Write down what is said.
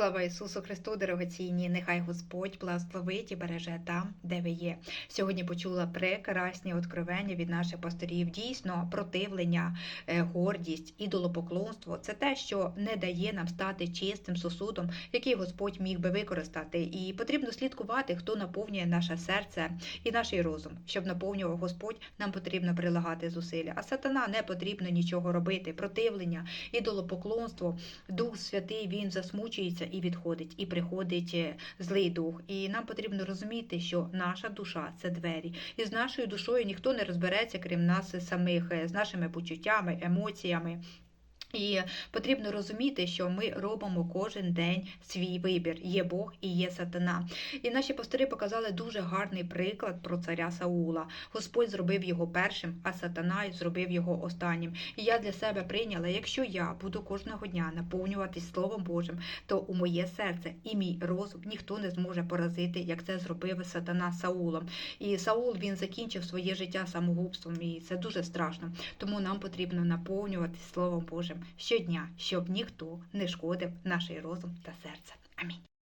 Слава Ісусу Христу, дорогоцінні! Нехай Господь благословить і береже там, де ви є. Сьогодні почула прекрасні откровення від наших пасторів. Дійсно, противлення, е, гордість, ідолопоклонство це те, що не дає нам стати чистим сосудом, який Господь міг би використати. І потрібно слідкувати, хто наповнює наше серце і наш розум. Щоб наповнював Господь, нам потрібно прилагати зусилля. А сатана не потрібно нічого робити. Противлення, ідолопоклонство, Дух Святий він засмучується і відходить, і приходить е, злий дух. І нам потрібно розуміти, що наша душа це двері, і з нашою душою ніхто не розбереться, крім нас самих, е, з нашими почуттями, емоціями. І потрібно розуміти, що ми робимо кожен день свій вибір. Є Бог і є сатана. І наші пастори показали дуже гарний приклад про царя Саула. Господь зробив його першим, а сатана зробив його останнім. І я для себе прийняла: якщо я буду кожного дня наповнюватись Словом Божим, то у моє серце і мій розум ніхто не зможе поразити, як це зробив сатана Саулом. І Саул він закінчив своє життя самогубством, і це дуже страшно. Тому нам потрібно наповнюватись Словом Божим щодня, щоб ніхто не шкодив наш розум та серце. Амінь.